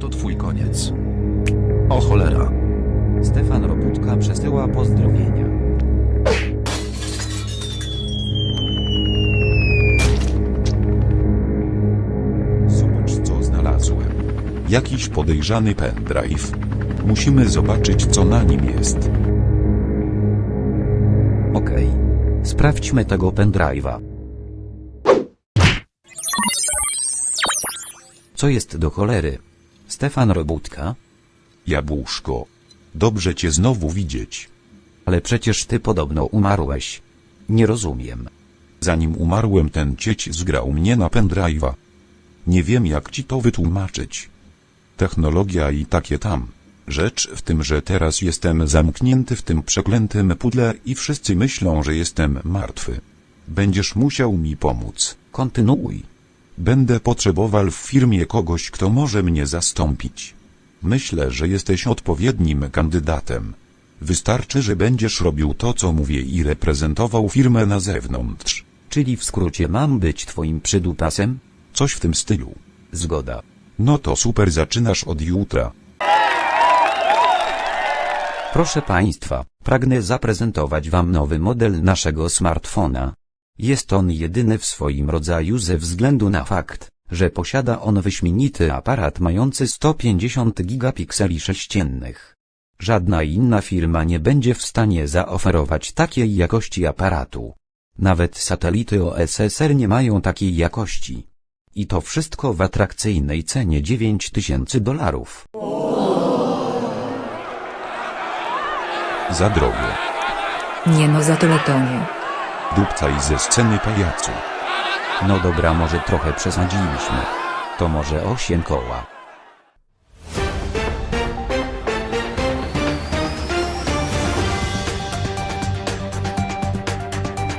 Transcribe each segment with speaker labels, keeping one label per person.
Speaker 1: To twój koniec. O cholera.
Speaker 2: Stefan Robótka przesyła pozdrowienia.
Speaker 3: Zobacz co znalazłem. Jakiś podejrzany pendrive. Musimy zobaczyć co na nim jest.
Speaker 2: Okej. Sprawdźmy tego pendrive'a. Co jest do cholery? Stefan Robótka?
Speaker 3: Jabłuszko. Dobrze cię znowu widzieć.
Speaker 2: Ale przecież ty podobno umarłeś. Nie rozumiem.
Speaker 3: Zanim umarłem ten cieć zgrał mnie na pendrive'a. Nie wiem jak ci to wytłumaczyć. Technologia i takie tam. Rzecz w tym, że teraz jestem zamknięty w tym przeklętym pudle i wszyscy myślą, że jestem martwy. Będziesz musiał mi pomóc.
Speaker 2: Kontynuuj.
Speaker 3: Będę potrzebował w firmie kogoś, kto może mnie zastąpić. Myślę, że jesteś odpowiednim kandydatem. Wystarczy, że będziesz robił to, co mówię i reprezentował firmę na zewnątrz.
Speaker 2: Czyli w skrócie mam być twoim przydupasem?
Speaker 3: Coś w tym stylu.
Speaker 2: Zgoda.
Speaker 3: No to super, zaczynasz od jutra.
Speaker 2: Proszę Państwa, pragnę zaprezentować Wam nowy model naszego smartfona. Jest on jedyny w swoim rodzaju ze względu na fakt, że posiada on wyśmienity aparat mający 150 gigapikseli sześciennych. Żadna inna firma nie będzie w stanie zaoferować takiej jakości aparatu. Nawet satelity OSSR nie mają takiej jakości. I to wszystko w atrakcyjnej cenie 9000 dolarów.
Speaker 3: Za drogo.
Speaker 4: Nie no, za to nie.
Speaker 3: Dupcaj ze sceny pajacu.
Speaker 2: No dobra, może trochę przesadziliśmy. To może 8 koła.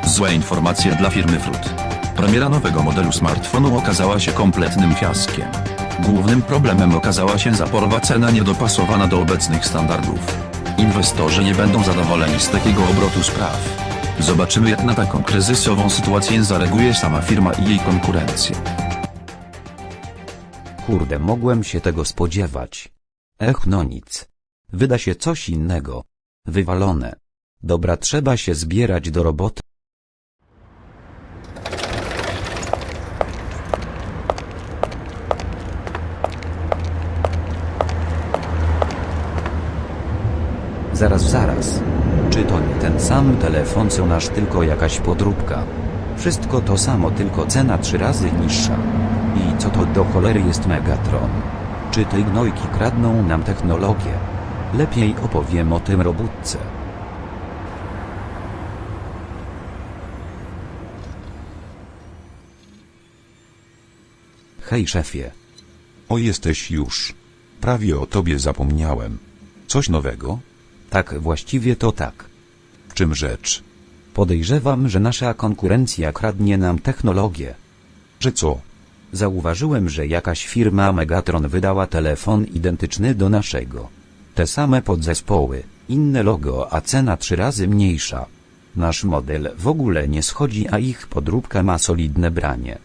Speaker 1: Złe informacje dla firmy Fruit. Premiera nowego modelu smartfonu okazała się kompletnym fiaskiem. Głównym problemem okazała się zaporowa cena niedopasowana do obecnych standardów. Inwestorzy nie będą zadowoleni z takiego obrotu spraw. Zobaczymy jak na taką kryzysową sytuację zareaguje sama firma i jej konkurencja.
Speaker 2: Kurde, mogłem się tego spodziewać. Ech, no nic. Wyda się coś innego. Wywalone. Dobra, trzeba się zbierać do roboty. Zaraz, zaraz. Ten sam telefon co nasz tylko jakaś podróbka? Wszystko to samo, tylko cena trzy razy niższa. I co to do cholery jest Megatron? Czy te gnojki kradną nam technologię? Lepiej opowiem o tym robótce. Hej szefie,
Speaker 3: O jesteś już. Prawie o tobie zapomniałem. Coś nowego?
Speaker 2: tak właściwie to tak.
Speaker 3: Czym rzecz?
Speaker 2: Podejrzewam, że nasza konkurencja kradnie nam technologię.
Speaker 3: Że co?
Speaker 2: Zauważyłem, że jakaś firma Megatron wydała telefon identyczny do naszego. Te same podzespoły, inne logo, a cena trzy razy mniejsza. Nasz model w ogóle nie schodzi, a ich podróbka ma solidne branie.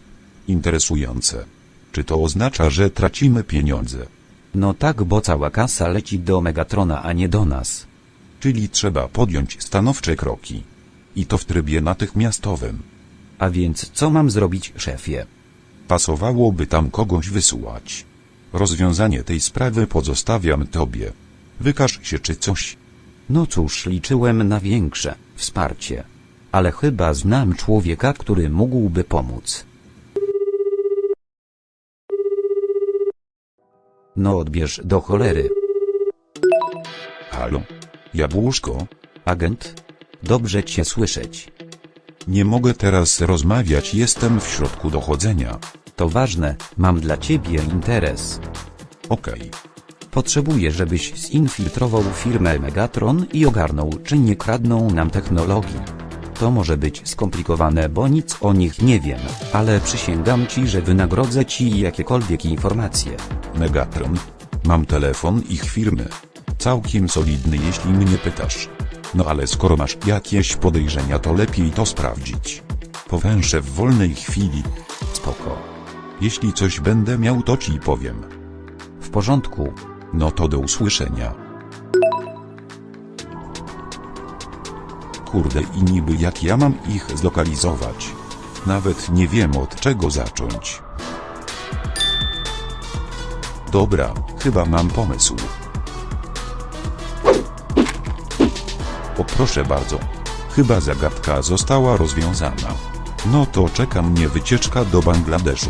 Speaker 3: Interesujące. Czy to oznacza, że tracimy pieniądze?
Speaker 2: No tak, bo cała kasa leci do Megatrona, a nie do nas.
Speaker 3: Czyli trzeba podjąć stanowcze kroki. I to w trybie natychmiastowym.
Speaker 2: A więc co mam zrobić, szefie?
Speaker 3: Pasowałoby tam kogoś wysłać. Rozwiązanie tej sprawy pozostawiam tobie. Wykaż się czy coś.
Speaker 2: No cóż, liczyłem na większe wsparcie. Ale chyba znam człowieka, który mógłby pomóc. No odbierz do cholery.
Speaker 3: Halo? Jabłuszko?
Speaker 2: Agent? Dobrze cię słyszeć.
Speaker 3: Nie mogę teraz rozmawiać, jestem w środku dochodzenia.
Speaker 2: To ważne, mam dla ciebie interes.
Speaker 3: Okej.
Speaker 2: Potrzebuję, żebyś zinfiltrował firmę Megatron i ogarnął, czy nie kradną nam technologii. To może być skomplikowane, bo nic o nich nie wiem, ale przysięgam ci, że wynagrodzę ci jakiekolwiek informacje.
Speaker 3: Megatron. Mam telefon ich firmy. Całkiem solidny, jeśli mnie pytasz. No ale skoro masz jakieś podejrzenia, to lepiej to sprawdzić. Powęszę w wolnej chwili.
Speaker 2: Spoko.
Speaker 3: Jeśli coś będę miał, to ci powiem.
Speaker 5: W porządku.
Speaker 2: No to do usłyszenia. Kurde i niby jak ja mam ich zlokalizować. Nawet nie wiem od czego zacząć. Dobra, chyba mam pomysł. O proszę bardzo. Chyba zagadka została rozwiązana. No to czeka mnie wycieczka do Bangladeszu.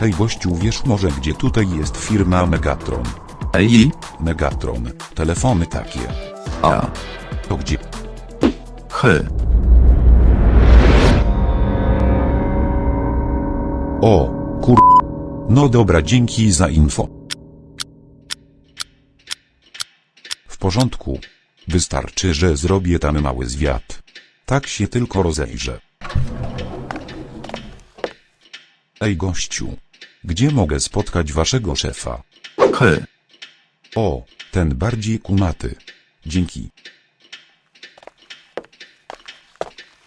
Speaker 2: Hej gościu wiesz może gdzie tutaj jest firma Megatron?
Speaker 1: Ej,
Speaker 2: Megatron, telefony takie.
Speaker 1: a,
Speaker 2: To gdzie?
Speaker 1: hy.
Speaker 2: O, kur... No dobra dzięki za info. W porządku. Wystarczy, że zrobię tam mały zwiat. Tak się tylko rozejrzę. Ej gościu. Gdzie mogę spotkać waszego szefa?
Speaker 1: Hy.
Speaker 2: O, ten bardziej kumaty. Dzięki.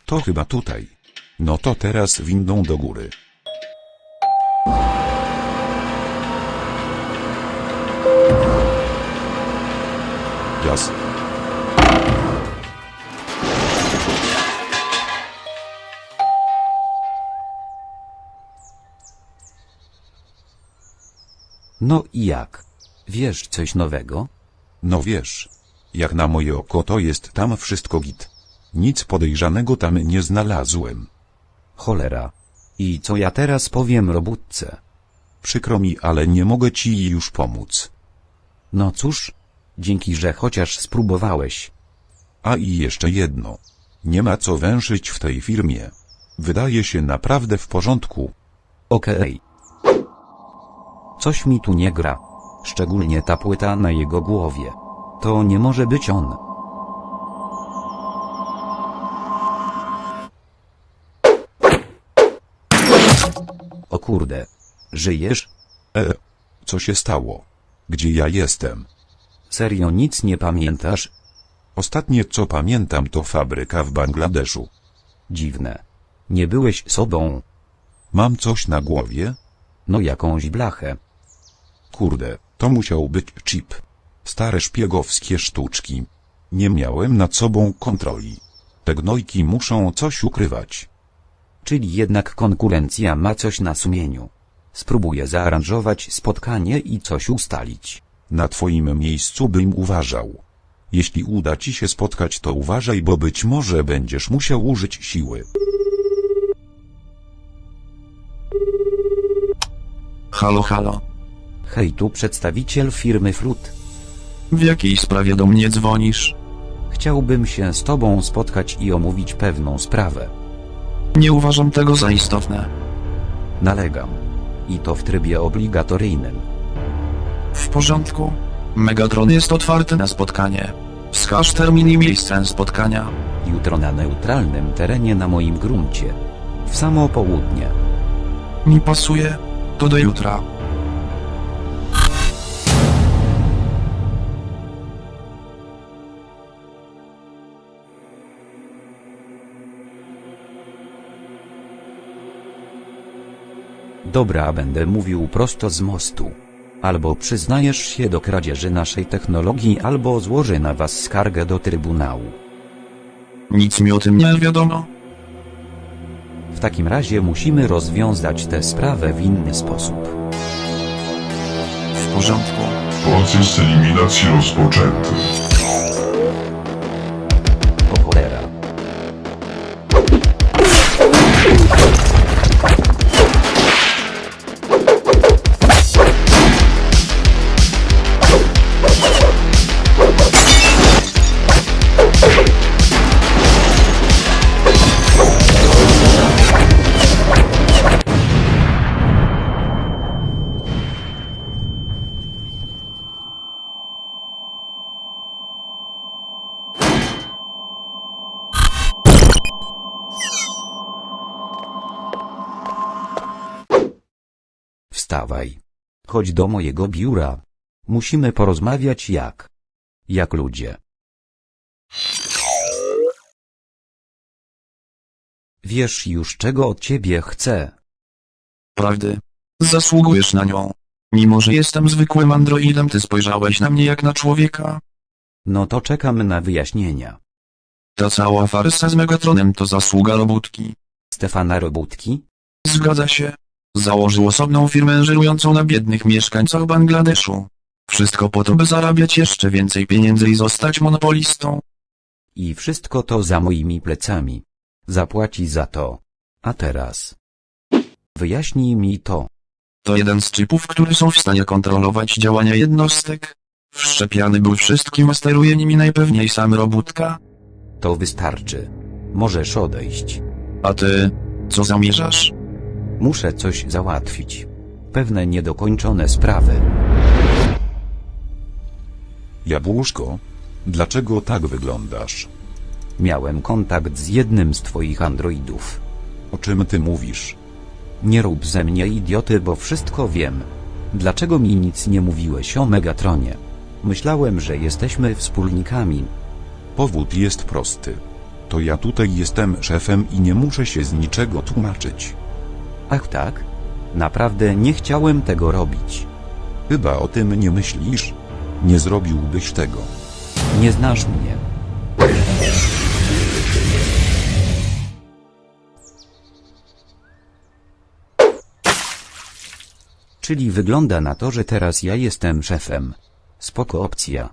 Speaker 2: To chyba tutaj. No to teraz windą do góry. Jas.
Speaker 5: No i jak? Wiesz coś nowego?
Speaker 2: No wiesz. Jak na moje oko to jest tam wszystko git. Nic podejrzanego tam nie znalazłem.
Speaker 5: Cholera. I co ja teraz powiem robótce?
Speaker 2: Przykro mi, ale nie mogę ci już pomóc.
Speaker 5: No cóż, dzięki, że chociaż spróbowałeś.
Speaker 2: A i jeszcze jedno. Nie ma co węszyć w tej firmie. Wydaje się naprawdę w porządku.
Speaker 5: Okej. Coś mi tu nie gra. Szczególnie ta płyta na jego głowie. To nie może być on. O kurde. Żyjesz?
Speaker 2: E, co się stało? Gdzie ja jestem?
Speaker 5: Serio nic nie pamiętasz?
Speaker 2: Ostatnie co pamiętam to fabryka w Bangladeszu.
Speaker 5: Dziwne. Nie byłeś sobą.
Speaker 2: Mam coś na głowie?
Speaker 5: No jakąś blachę.
Speaker 2: Kurde, to musiał być chip. Stare szpiegowskie sztuczki. Nie miałem nad sobą kontroli. Te gnojki muszą coś ukrywać.
Speaker 5: Czyli jednak konkurencja ma coś na sumieniu. Spróbuję zaaranżować spotkanie i coś ustalić.
Speaker 2: Na twoim miejscu bym uważał. Jeśli uda ci się spotkać to uważaj, bo być może będziesz musiał użyć siły.
Speaker 1: Halo, halo.
Speaker 5: Hej, tu przedstawiciel firmy Fruit.
Speaker 1: W jakiej sprawie do mnie dzwonisz?
Speaker 5: Chciałbym się z tobą spotkać i omówić pewną sprawę.
Speaker 1: Nie uważam tego za istotne.
Speaker 5: Nalegam. I to w trybie obligatoryjnym.
Speaker 1: W porządku. Megatron jest otwarty na spotkanie. Wskaż termin i miejsce spotkania.
Speaker 5: Jutro na neutralnym terenie na moim gruncie. W samo południe.
Speaker 1: Mi pasuje. To do jutra.
Speaker 5: Dobra, będę mówił prosto z mostu. Albo przyznajesz się do kradzieży naszej technologii, albo złożę na was skargę do Trybunału.
Speaker 1: Nic mi o tym nie wiadomo.
Speaker 5: W takim razie musimy rozwiązać tę sprawę w inny sposób.
Speaker 1: W porządku.
Speaker 6: Proces eliminacji rozpoczęty.
Speaker 5: Wstawaj. Chodź do mojego biura.
Speaker 2: Musimy porozmawiać jak. Jak ludzie. Wiesz już czego od ciebie chcę.
Speaker 1: Prawdy. Zasługujesz na nią. Mimo, że jestem zwykłym androidem, ty spojrzałeś na mnie jak na człowieka.
Speaker 2: No to czekam na wyjaśnienia.
Speaker 1: Ta cała farsa z Megatronem to zasługa robótki.
Speaker 2: Stefana Robótki?
Speaker 1: Zgadza się. Założył osobną firmę żerującą na biednych mieszkańcach Bangladeszu. Wszystko po to, by zarabiać jeszcze więcej pieniędzy i zostać monopolistą.
Speaker 2: I wszystko to za moimi plecami. Zapłaci za to. A teraz. Wyjaśnij mi to.
Speaker 1: To jeden z chipów, które są w stanie kontrolować działania jednostek. Wszczepiany był wszystkim, a steruje nimi najpewniej sam robótka.
Speaker 2: To wystarczy. Możesz odejść.
Speaker 1: A ty, co zamierzasz?
Speaker 2: Muszę coś załatwić. Pewne niedokończone sprawy.
Speaker 3: Jabłuszko? Dlaczego tak wyglądasz?
Speaker 2: Miałem kontakt z jednym z twoich androidów.
Speaker 3: O czym ty mówisz?
Speaker 2: Nie rób ze mnie idioty, bo wszystko wiem. Dlaczego mi nic nie mówiłeś o Megatronie? Myślałem, że jesteśmy wspólnikami.
Speaker 3: Powód jest prosty. To ja tutaj jestem szefem i nie muszę się z niczego tłumaczyć.
Speaker 2: Ach tak? Naprawdę nie chciałem tego robić.
Speaker 3: Chyba o tym nie myślisz? Nie zrobiłbyś tego.
Speaker 2: Nie znasz mnie. Czyli wygląda na to, że teraz ja jestem szefem. Spoko opcja.